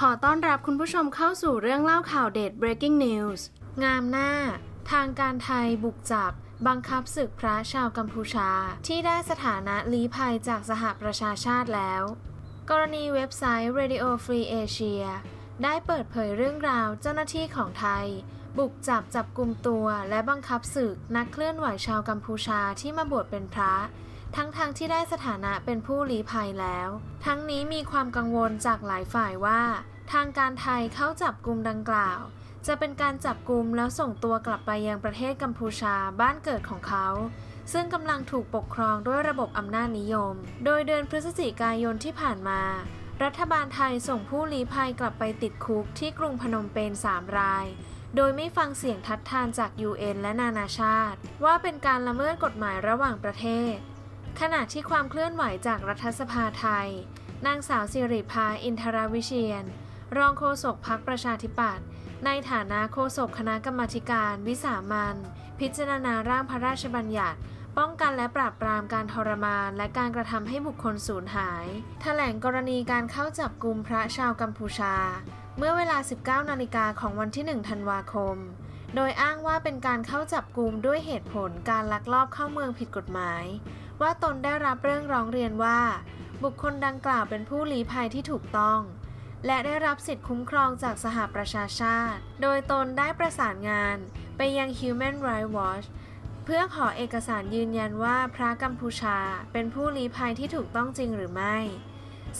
ขอต้อนรับคุณผู้ชมเข้าสู่เรื่องเล่าข่าวเด็ด breaking news งามหน้า ทางการไทยบุกจับ บังคับศึกพระชาวกัมพูชา ที่ได้สถานะลี้ภัยจากสหประชาชาติแล้ว กรณีเว็บไซต์ Radio Free Asia ได้เปิดเผยเรื่องราวเจ้าหน้าที่ของไทย บุกจับจับกลุ่มตัวและบังคับศึกนักเคลื่อนไหวชาวกัมพูชาที่มาบวชเป็นพระทั้งทางที่ได้สถานะเป็นผู้ลี้ภัยแล้ว ทั้งนี้มีความกังวลจากหลายฝ่ายว่า ทางการไทยเข้าจับกลุ่มดังกล่าว จะเป็นการจับกลุ่มแล้วส่งตัวกลับไปยังประเทศกัมพูชาบ้านเกิดของเขา ซึ่งกำลังถูกปกครองด้วยระบบอำนาจนิยม โดยเดือนพฤศจิกายนที่ผ่านมา รัฐบาลไทยส่งผู้ลี้ภัยกลับไปติดคุกที่กรุงพนมเปญ3ราย โดยไม่ฟังเสียงทัดทานจาก UN และนานาชาติ ว่าเป็นการละเมิดกฎหมายระหว่างประเทศ ขณะที่ความเคลื่อนไหวจากรัฐสภาไทยนางสาวสิริพาอินทราวิเชียน รองโฆษกพักประชาธิปัตย์ในฐานะโฆษกคณะกรรมาธิการ วิสามันพิจารณาร่างพระราชบัญญัติ ป้องกันและปราบปรามการทรมาน และการกระทำให้บุคคลสูญหาย แถลงกรณีการเข้าจับกลุ่มพระชาวกัมพูชา เมื่อเวลา 19 นาฬิกาของวันที่ 1 ธันวาคม โดยอ้างว่าเป็นการเข้าจับกลุ่มด้วยเหตุผลการลักลอบเข้าเมืองผิดกฎหมาย ว่าตนได้รับเรื่องร้องเรียนว่า บุคคลดังกล่าวเป็นผู้ลี้ภัยที่ถูกต้อง และได้รับสิทธิคุ้มครองจากสหประชาชาติ โดยตนได้ประสานงานไปยัง Human Rights Watch เพื่อขอเอกสารยืนยันว่าพระกัมพูชาเป็นผู้ลี้ภัยที่ถูกต้องจริงหรือไม่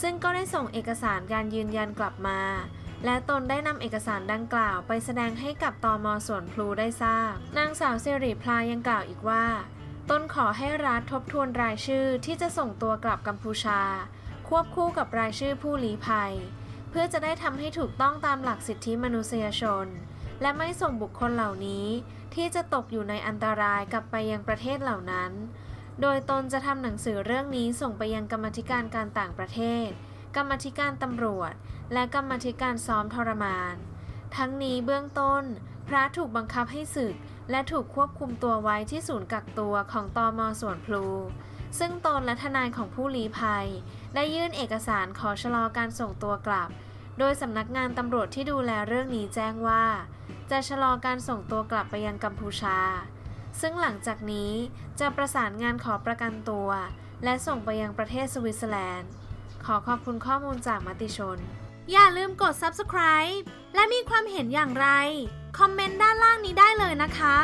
ซึ่งก็ได้ส่งเอกสารการยืนยันกลับมา และตนได้นำเอกสารดังกล่าวไปแสดงให้กับตอมส่วนพลูได้ทราบ นางสาวสิริพลายังกล่าวอีกว่าตนขอให้รัฐทบทวนรายชื่อที่จะส่งตัวกลับกัมพูชา ควบคู่กับรายชื่อผู้ลี้ภัย พื่อจะได้ทำให้ถูกต้องตามหลักสิทธิมนุษยชน และไม่ส่งบุคคลเหล่านี้ ที่จะตกอยู่ในอันตรายกลับไปยังประเทศเหล่านั้น โดยตนจะทำหนังสือเรื่องนี้ส่งไปยังกรรมธิการการต่างประเทศ กรรมธิการตำรวจ และกรรมธิการซ้อมทรมาน ทั้งนี้เบื้องต้น พระถูกบังคับให้ศึก และถูกควบคุมตัวไว้ที่ศูนย์กักตัวของตอมสวนพลู ซึ่งตนและทนายของผู้ลี้ภัย ได้ยื่นเอกสารขอชะลอการส่งตัวกลับ โดยสำนักงานตำรวจที่ดูแลเรื่องนี้แจ้งว่า จะชะลอการส่งตัวกลับไปยังกัมพูชา ซึ่งหลังจากนี้จะประสานงานขอประกันตัว และส่งไปยังประเทศสวิตเซอร์แลนด์ ขอขอบคุณข้อมูลจากมติชน อย่าลืมกด subscribe และมีความเห็นอย่างไร คอมเมนต์ด้านล่างนี้ได้เลยนะคะ